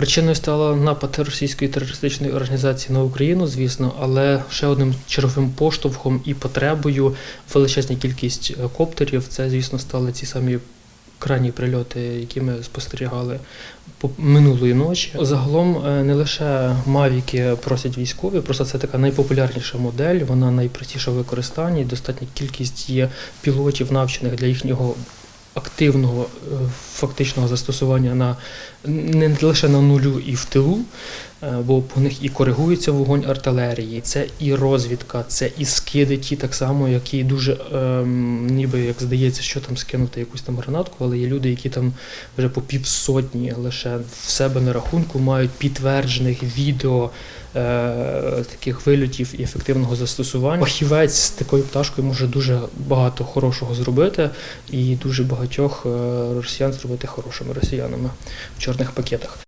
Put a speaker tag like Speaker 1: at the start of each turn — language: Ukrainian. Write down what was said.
Speaker 1: Причиною стала напад російської терористичної організації на Україну, звісно, але ще одним черговим поштовхом і потребою величезна кількість коптерів. Це, звісно, стали ці самі крайні прильоти, які ми спостерігали по- минулої ночі. Загалом е, не лише мавіки просять військові, просто це така найпопулярніша модель, вона найпростіша в використанні. Достатня кількість є пілотів, навчених для їхнього активного е, фактичного застосування на не лише на нулю і в тилу, е, бо по них і коригується вогонь артилерії, це і розвідка, це і скиди ті так само, які дуже ем, ніби як здається, що там скинути якусь там гранатку, але є люди, які там вже по півсотні лише в себе на рахунку мають підтверджених відео е, таких вильотів і ефективного застосування. Фахівець з такою пташкою може дуже багато хорошого зробити і дуже багатьох е, росіян зробити хорошими росіянами в чорних пакетах.